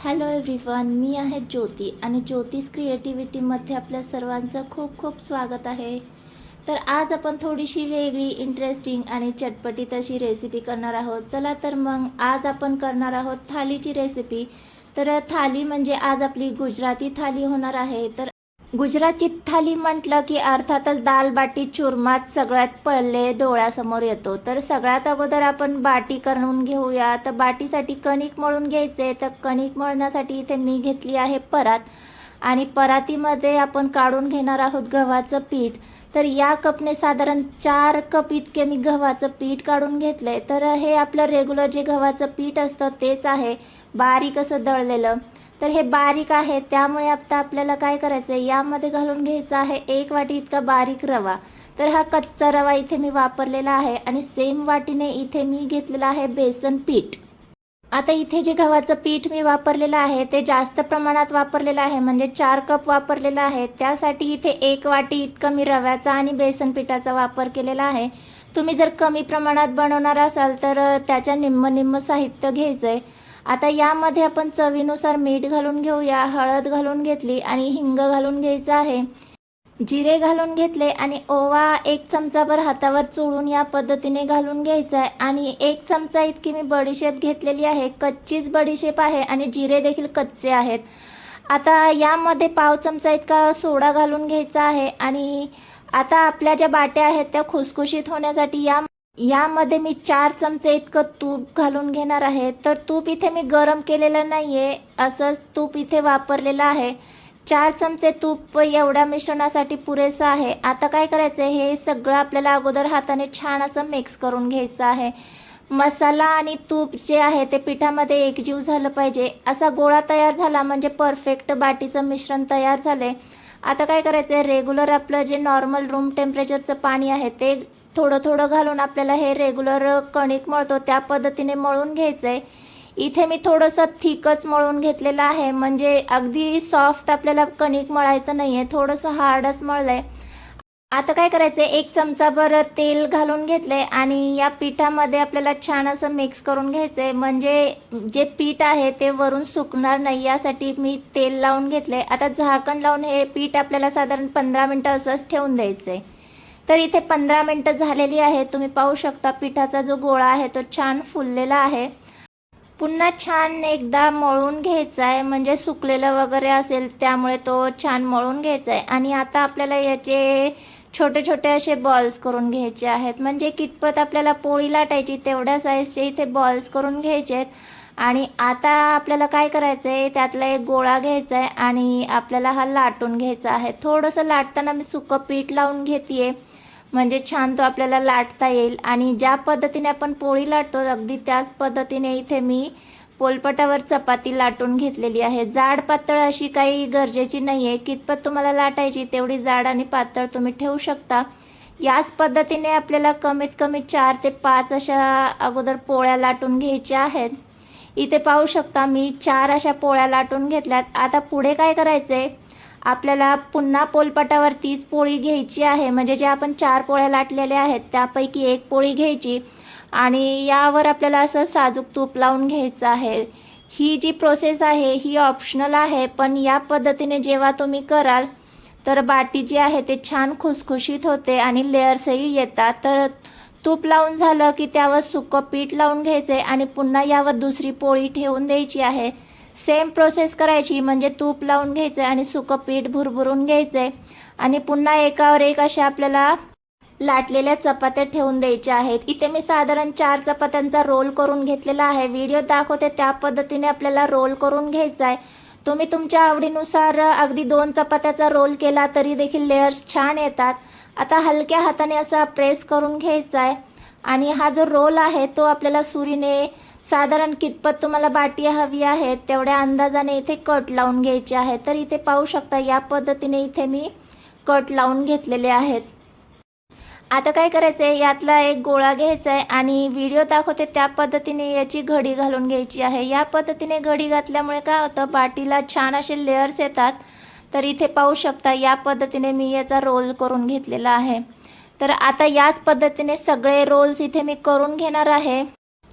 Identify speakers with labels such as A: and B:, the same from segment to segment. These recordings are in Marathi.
A: हॅलो एव्हरीवन मी आहे ज्योती आणि ज्योतिष क्रिएटिव्हिटीमध्ये आपल्या सर्वांचं खूप खूप स्वागत आहे. तर आज आपण थोडीशी वेगळी इंटरेस्टिंग आणि चटपटीत अशी रेसिपी करणार आहोत. चला तर मग आज आपण करणार आहोत थालीची रेसिपी तर थाली म्हणजे आज आपली गुजराती थाली होणार आहे. तर गुजराती थाली म्हटलं की अर्थातच दाल बाटी चुरमाच सगळ्यात पडले डोळ्यासमोर येतो. तर सगळ्यात अगोदर आपण बाटी करून घेऊया. तर बाटीसाठी कणिक मळून घ्यायचे. तर कणिक मळण्यासाठी इथे मी घेतली आहे परात. आणि परातीमध्ये आपण काढून घेणार आहोत गव्हाचं पीठ. तर या कपने साधारण चार कप इतके मी गव्हाचं पीठ काढून घेतले. तर हे आपलं रेग्युलर जे गव्हाचं पीठ असतं तेच आहे. बारीक असं दळलेलं. तर हे बारीक आहे त्यामुळे आता आपल्याला काय करायचं आहे यामध्ये घालून घ्यायचं आहे एक वाटी इतका बारीक रवा. तर हा कच्चा रवा इथे मी वापरलेला आहे आणि सेम वाटीने इथे मी घेतलेला आहे बेसन पीठ. आता इथे जे गव्हाचं पीठ मी वापरलेलं आहे ते जास्त प्रमाणात वापरलेलं आहे म्हणजे चार कप वापरलेलं आहे. त्यासाठी इथे एक वाटी इतकं मी रव्याचा आणि बेसन पिठाचा वापर केलेला आहे. तुम्ही जर कमी प्रमाणात बनवणार असाल तर त्याच्या निम्म निम्म साहित्य घ्यायचं आहे आता यामध्ये आपण चवीनुसार मीठ घालून घेऊया हळद घालून घेतली आणि हिंग घालून घ्यायचं आहे. जिरे घालून घेतले आणि ओवा एक चमचाभर हातावर चोळून या पद्धतीने घालून घ्यायचा आहे. आणि एक चमचा इतकी मी बडीशेप घेतलेली आहे कच्चीच बडीशेप आहे आणि जिरे देखील कच्चे आहेत. आता यामध्ये पाव चमचा इतका सोडा घालून घ्यायचा आहे आणि आता आपल्या ज्या बाट्या आहेत त्या खुसखुशीत होण्यासाठी या यामध्ये मी चार चमचे इतकं तूप घालून घेणार आहे. तर तूप इथे मी गरम केलेलं नाही आहे असंच तूप इथे वापरलेलं आहे. चार चमचे तूप एवढ्या मिश्रणासाठी पुरेसं आहे. आता काय करायचं आहे हे सगळं आपल्याला अगोदर हाताने छान असं मिक्स करून घ्यायचं आहे. मसाला आणि तूप जे आहे ते पिठामध्ये एकजीव झालं पाहिजे. असा गोळा तयार झाला म्हणजे परफेक्ट बाटीचं मिश्रण तयार झाले आता काय करायचं आहे रेग्युलर आपलं जे नॉर्मल रूम टेम्परेचरचं पाणी आहे ते थोडं थोडं घालून आपल्याला हे रेग्युलर कणिक मळतो त्या पद्धतीने मळून घ्यायचं आहे इथे मी थोडंसं थिकच मळून घेतलेलं आहे म्हणजे अगदी सॉफ्ट आपल्याला कणिक मळायचं नाही आहे थोडंसं हार्डच मळलं आहे आता काय करायचं आहे एक चमचाभर तेल घालून घेतलं आहे आणि या पिठामध्ये आपल्याला छान असं मिक्स करून घ्यायचं आहे म्हणजे जे पीठ आहे ते वरून सुकणार नाही यासाठी मी तेल लावून घेतलं आहे आता झाकण लावून हे पीठ आपल्याला साधारण पंधरा मिनटं असंच ठेवून द्यायचं आहे तर इथे पंधरा मिनटं झालेली आहे. तुम्ही पाहू शकता पिठाचा जो गोळा आहे तो छान फुललेला आहे. पुन्हा छान एकदा मळून घ्यायचा आहे म्हणजे सुकलेलं वगैरे असेल त्यामुळे तो छान मळून घ्यायचा आहे आणि आता आपल्याला याचे छोटे छोटे असे बॉल्स करून घ्यायचे आहेत. म्हणजे कितपत आपल्याला पोळी लाटायची तेवढ्या साईजचे इथे बॉल्स करून घ्यायचे आहेत. आणि आता आपल्याला काय करायचं आहे त्यातला एक गोळा घ्यायचा आहे आणि आपल्याला हा लाटून घ्यायचा आहे. थोडंसं लाटताना मी सुकं पीठ लावून घेते आहे म्हणजे छान तो आपल्याला लाटता येईल. आणि ज्या पद्धतीने आपण पोळी लाटतो अगदी त्याच पद्धतीने इथे मी पोलपटावर चपाती लाटून घेतलेली आहे. जाड पातळ अशी काही गरजेची नाही आहे कितपत तुम्हाला लाटायची तेवढी जाड आणि पातळ तुम्ही ठेवू शकता. याच पद्धतीने आपल्याला कमीत कमी चार ते पाच अशा अगोदर पोळ्या लाटून घ्यायच्या आहेत. इथे पाहू शकता मी चार अशा पोळ्या लाटून घेतल्यात. आता पुढे काय करायचं आहे आपल्याला पुन्हा पोलपटावर तीच पोळी घ्यायची आहे. म्हणजे जे आपण चार पोळ्या लाटलेल्या आहेत त्यापैकी एक पोळी घ्यायची आणि यावर आपल्याला असं साजूक तूप लावून घ्यायचं आहे. ही जी प्रोसेस आहे ही ऑप्शनल आहे पण या पद्धतीने जेव्हा तुम्ही कराल तर बाटी जी आहे ते छान खुसखुशीत होते आणि लेअर्सही येतात. तर तूप लावून झालं की त्यावर सुकं पीठ लावून घ्यायचं आहे आणि पुन्हा यावर दुसरी पोळी ठेवून द्यायची आहे. सेम प्रोसेस करायची म्हणजे तूप लावून घ्यायचं आहे आणि सुकं पीठ भुरभुरून घ्यायचं आहे आणि पुन्हा एकावर एक अशा आपल्याला लाटलेल्या चपात्या ठेवून द्यायच्या आहेत. इथे मी साधारण चार चपात्यांचा रोल करून घेतलेला आहे. व्हिडिओ दाखवते त्या पद्धतीने आपल्याला रोल करून घ्यायचा आहे तुम्ही तुमच्या आवडीनुसार अगदी दोन चपात्याचा रोल केला तरी देखील लेयर्स छान येतात. आता हलक्या हाताने असा प्रेस करून घ्यायचा आहे आणि हा जो रोल आहे तो आपल्याला सुरीने साधारण कितपत तुम्हाला बाटी हवी आहे तेवढ्या अंदाजाने इथे कट लावून घ्यायचे आहे. तर इथे पाहू शकता या पद्धतीने इथे मी कट लावून घेतलेले आहेत. आता काय करायचं आहे यातला एक गोळा घ्यायचा आहे आणि व्हिडिओ दाखवते त्या पद्धतीने याची घडी घालून घ्यायची आहे. या पद्धतीने घडी घातल्यामुळे काय होतं बाटीला छान असे लेअर्स येतात. तर इथे पाहू शकता या पद्धतीने मी याचा रोल करून घेतलेला आहे. तर आता याच पद्धतीने सगळे रोल्स इथे मी करून घेणार आहे.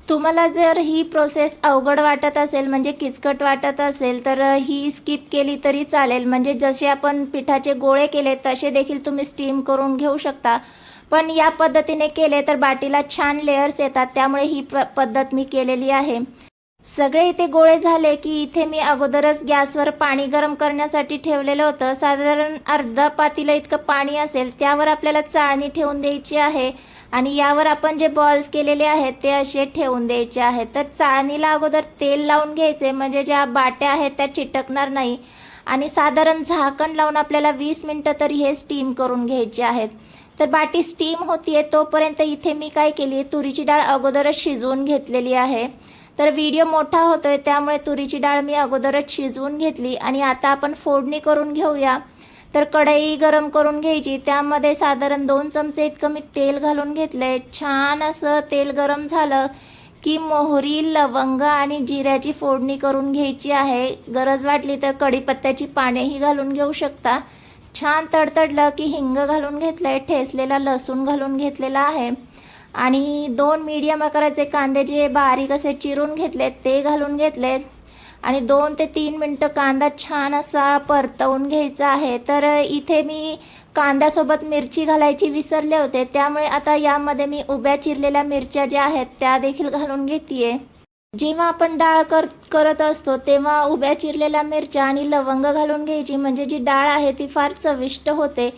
A: तुम्हाला जर ही प्रोसेस अवघड वाटत असेल म्हणजे किचकट वाटत असेल तर ही स्किप केली तरी चालेल. म्हणजे जसे आपण पिठाचे गोळे केले तसे देखील तुम्ही स्टीम करून घेऊ शकता. पण या पद्धतीने केले तर बाटीला छान लेअर्स येतात. त्यामुळे ही प पद्धत मी केलेली आहे. सगळे इथे गोळे झाले की इथे मी अगोदरच गॅसवर पाणी गरम करण्यासाठी ठेवलेलं होतं. साधारण अर्धा पातीला इतकं पाणी असेल त्यावर आपल्याला चाळणी ठेवून द्यायची आहे आणि यावर आपण जे बॉल्स केलेले आहेत ते असे ठेवून द्यायचे आहेत. तर चाळणीला अगोदर तेल लावून घ्यायचे म्हणजे ज्या बाट्या आहेत त्या चिटकणार नाही. आणि साधारण झाकण लावून आपल्याला वीस मिनटं तरी हे स्टीम करून घ्यायचे आहेत. तर बाटी स्टीम होतीये तोपर्यंत इथे मी काय केली तुरीची डाळ अगोदरच शिजवून घेतलेली आहे. तर व्हिडिओ मोठा होतोय त्यामुळे तुरीची डाळ मी अगोदरच शिजवून घेतली आणि आता आपण फोडणी करून घेऊया. तर कढई गरम करून घ्यायची त्यामध्ये साधारण दोन चमचे इतकं मी तेल घालून घेतलंय. छान असं तेल गरम झालं की मोहरी लवंग आणि जिऱ्याची फोडणी करून घ्यायची आहे. गरज वाटली तर कढीपत्त्याची पानेही घालून घेऊ शकता. छान तडतडलं की हिंग घालून घेतलंय ठेचलेला लसूण घालून घेतलेला आहे. आणि दोन मीडियम आकाराचे कांदे जे बारीक असे चिरून घेतलेत ते घालून घेतलेत. आणि दोन ते तीन मिनटं कांदा छान असा परतवून घ्यायचा आहे. तर इथे मी कांद्यासोबत मिरची घालायची विसरले होते. त्यामुळे आता यामध्ये मी उभ्या चिरलेल्या मिरच्या ज्या आहेत त्या देखील घालून घेते जेव्हा आपण डाळ कर करत असतो तेव्हा उभ्या चिरलेल्या मिरच्या आणि लवंग घालून घ्यायची. म्हणजे जी डाळ आहे ती फार चविष्ट होते.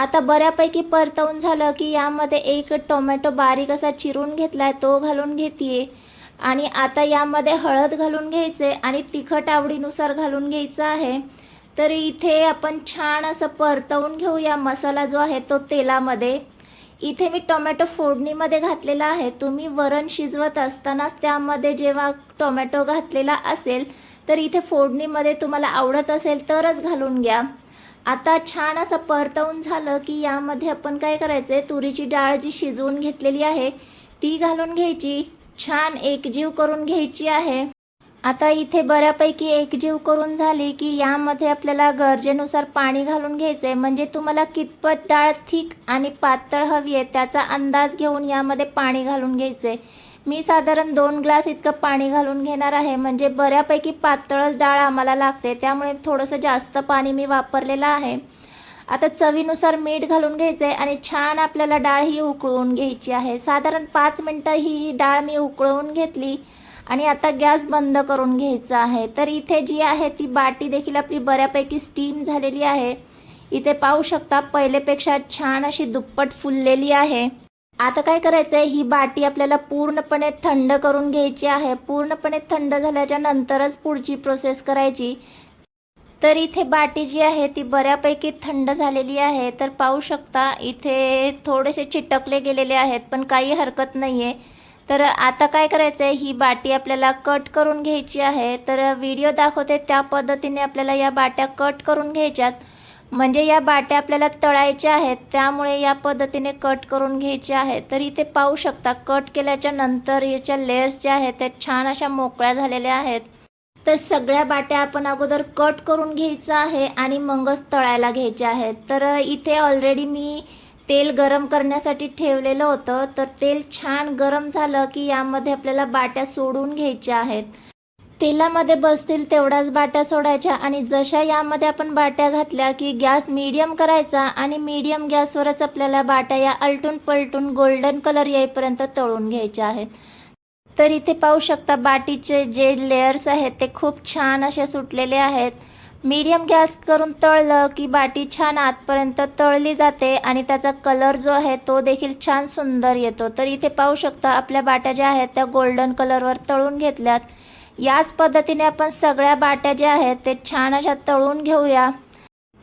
A: आता बऱ्यापैकी परतवून झालं की यामध्ये एक टोमॅटो बारीक असा चिरून घेतला आहे तो घालून घेते आणि आता यामध्ये हळद घालून घ्यायचे आणि तिखट आवडीनुसार घालून घ्यायचं आहे. तर इथे आपण छान असं परतवून घेऊया मसाला जो आहे तो तेलामध्ये. इथे मी टोमॅटो फोडणीमध्ये घातलेला आहे. तुम्ही वरण शिजवत असतानाच त्यामध्ये जेव्हा टोमॅटो घातलेला असेल तर इथे फोडणीमध्ये तुम्हाला आवडत असेल तरच घालून घ्या. आता छान असं परतवून झालं की यामध्ये आपण काय करायचं आहे तुरीची डाळ जी शिजवून घेतलेली आहे ती घालून घ्यायची. छान एकजीव करून घ्यायची आहे. आता इथे बऱ्यापैकी एकजीव करून झाली की यामध्ये आपल्याला गरजेनुसार पाणी घालून घ्यायचं आहे म्हणजे तुम्हाला कितपत डाळ थिक आणि पातळ हवी आहे त्याचा अंदाज घेऊन यामध्ये पाणी घालून घ्यायचं आहे मी साधारण दोन ग्लास इतकं पाणी घालून घेणार आहे. म्हणजे बऱ्यापैकी पातळच डाळ आम्हाला लागते. त्यामुळे थोडंसं जास्त पाणी मी वापरलेलं आहे. आता चवीनुसार मीठ घालून घ्यायचं आहे आणि छान आपल्याला डाळ ही उकळवून घ्यायची आहे. साधारण पाच मिनटं ही डाळ मी उकळवून घेतली आणि आता गॅस बंद करून घ्यायचा आहे. तर इथे जी आहे ती बाटी देखील आपली बऱ्यापैकी स्टीम झालेली आहे. इथे पाहू शकता पहिलेपेक्षा छान अशी दुप्पट फुललेली आहे. आता काय करायचं आहे ही बाटी आपल्याला पूर्णपणे थंड करून घ्यायची आहे. पूर्णपणे थंड झाल्याच्या नंतरच पुढची प्रोसेस करायची. तर इथे बाटी जी आहे ती बऱ्यापैकी थंड झालेली आहे. तर पाहू शकता इथे थोडेसे चिटकले गेलेले आहेत पण काही हरकत नाही आहे तर आता काय करायचं आहे ही बाटी आपल्याला कट करून घ्यायची आहे. तर व्हिडिओ दाखवते त्या पद्धतीने आपल्याला या बाट्या कट करून घ्यायच्यात. म्हणजे या बाट्या आपल्याला तळायच्या आहेत त्यामुळे या पद्धतीने कट करून घ्यायचे आहेत. तर इथे पाहू शकता कट केल्याच्यानंतर याच्या लेअर्स ज्या आहेत त्या छान अशा मोकळ्या झालेल्या आहेत. तर सगळ्या बाट्या आपण अगोदर कट करून घ्यायचं आहे आणि मगच तळायला घ्यायच्या आहेत. तर इथे ऑलरेडी मी तेल गरम करण्यासाठी ठेवलेलं होतं. तर तेल छान गरम झालं की यामध्ये आपल्याला बाट्या सोडून घ्यायच्या आहेत. तेलामध्ये बसतील तेवढ्याच बाट्या सोडायच्या आणि जशा यामध्ये आपण बाट्या घातल्या की गॅस मीडियम करायचा आणि मीडियम गॅसवरच आपल्याला बाट्या या अलटून पलटून गोल्डन कलर येईपर्यंत तळून घ्यायच्या आहेत. तर इथे पाहू शकता बाटीचे जे लेयर्स आहेत ते खूप छान असे सुटलेले आहेत. मीडियम गॅस करून तळलं की बाटी छान आतपर्यंत तळली जाते आणि त्याचा कलर जो आहे तो देखील छान सुंदर येतो. तर इथे पाहू शकता आपल्या बाट्या ज्या आहेत त्या गोल्डन कलरवर तळून घेतल्यात. याच पद्धतीने आपण सगळ्या बाट्या ज्या आहेत ते छान अशा तळून घेऊया.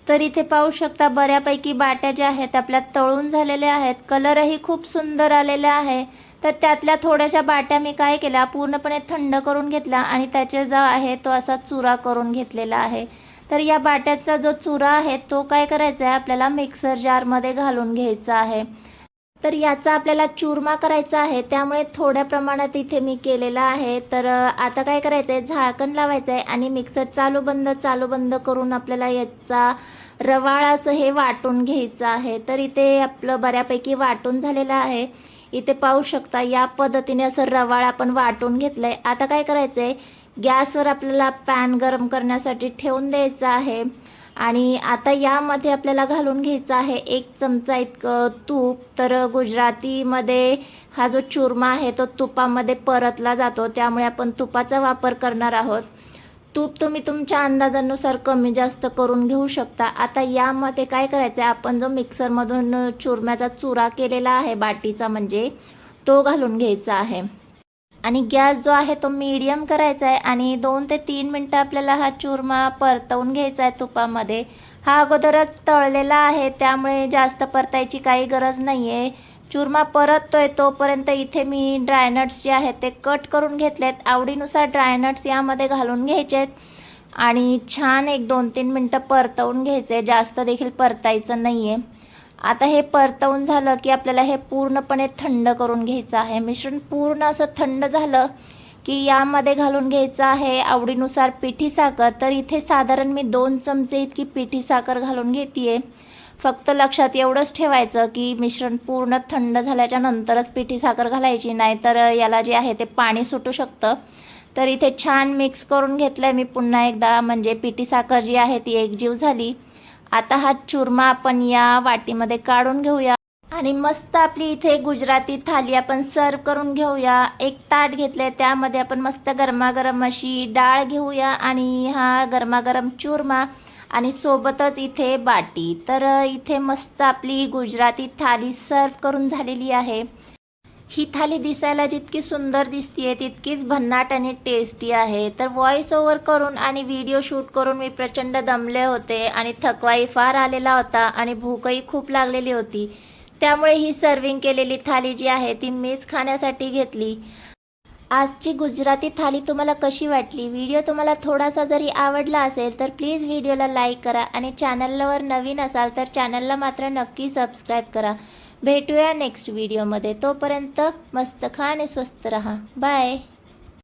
A: तर इथे पाहू शकता बऱ्यापैकी बाट्या ज्या आहेत आपल्या तळून झालेल्या आहेत. कलरही खूप सुंदर आलेला आहे. तर त्यातल्या थोड्याशा बाट्या मी काय केल्या पूर्णपणे थंड करून घेतला आणि त्याचे जो आहे तो असा चुरा करून घेतलेला आहे. तर या बाट्याचा जो चुरा आहे तो काय करायचा आहे आपल्याला मिक्सर जारमध्ये घालून घ्यायचा आहे. तर याचा आपल्याला चुरमा करायचा आहे. त्यामुळे थोड्या प्रमाणात इथे मी केलेला आहे. तर आता काय करायचं आहे झाकण लावायचं आहे आणि मिक्सर चालू बंद चालू बंद करून आपल्याला याचा रवाळ असं हे वाटून घ्यायचं आहे. तर इथे आपलं बऱ्यापैकी वाटून झालेलं आहे. इथे पाहू शकता या पद्धतीने असं रवाळ आपण वाटून घेतलं आहे आता काय करायचं आहे गॅसवर आपल्याला पॅन गरम करण्यासाठी ठेवून द्यायचं आहे. आणि आता यामध्ये आपल्याला घालून घ्यायचं आहे एक चमचा इतकं तूप. तर गुजरातीमध्ये हा जो चुरमा आहे तो तुपामध्ये परतला जातो. त्यामुळे आपण तुपाचा वापर करणार आहोत. तूप तुम्ही तुमच्या अंदाजानुसार कमी जास्त करून घेऊ शकता. आता यामध्ये काय करायचं आहे आपण जो मिक्सरमधून चुरम्याचा चुरा केलेला आहे बाटीचा म्हणजे तो घालून घ्यायचा आहे. आणि गॅस जो आहे तो मीडियम करायचा आहे आणि दोन ते तीन मिनटं आपल्याला हा चुरमा परतवून घ्यायचा आहे तुपामध्ये. हा अगोदरच तळलेला आहे त्यामुळे जास्त परतायची काही गरज नाही आहे चुरमा परततोय तोपर्यंत इथे मी ड्रायनट्स जे आहेत ते कट करून घेतलेत. आवडीनुसार ड्रायनट्स यामध्ये घालून घ्यायचे आहेत आणि छान एक दोन तीन मिनटं परतवून घ्यायचे जास्त देखील परतायचं नाही आहे आता हे परतवून झालं की आपल्याला हे पूर्णपणे थंड करून घ्यायचं आहे. मिश्रण पूर्ण असं थंड झालं की यामध्ये घालून घ्यायचं आहे आवडीनुसार पिठी साखर. तर इथे साधारण मी दोन चमचे इतकी पिठी साखर घालून घेते फक्त लक्षात एवढंच ठेवायचं की मिश्रण पूर्ण थंड झाल्याच्या नंतरच पिठी साखर घालायची नाहीतर याला जे आहे ते पाणी सुटू शकतं. तर इथे छान मिक्स करून घेतलं आहे मी पुन्हा एकदा. म्हणजे पिठी साखर जी आहे ती एकजीव झाली. आता हा चुरमा आपण या वाटीमध्ये काढून घेऊया. आणि मस्त आपली इथे गुजराती थाली आपण सर्व करून घेऊया. एक ताट घेतले त्यामध्ये आपण मस्त गरमागरम अशी डाळ घेऊया आणि हा गरमागरम चुरमा आणि सोबतच इथे बाटी. तर इथे मस्त आपली गुजराती थाली सर्व करून झालेली आहे. ही थाली दिसायला जितकी सुंदर दिसतीये तितकीच भन्नाट आणि टेस्टी आहे. तर व्हॉइस ओव्हर करून आणि व्हिडिओ शूट करून मी प्रचंड दमले होते आणि थकवाही फार आलेला होता आणि भूकही खूप लागलेली होती. त्यामुळे ही सर्विंग केलेली थाली जी आहे ती मीच खाण्यासाठी घेतली. आजची गुजराती थाली तुम्हाला कशी वाटली? व्हिडिओ तुम्हाला थोडासा जरी आवडला असेल तर प्लीज व्हिडिओला लाईक करा आणि चॅनलवर नवीन असाल तर चॅनलला मात्र नक्की सबस्क्राईब करा. भेटूया नेक्स्ट व्हिडिओमध्ये तोपर्यंत मस्त खा आणि स्वस्त रहा. बाय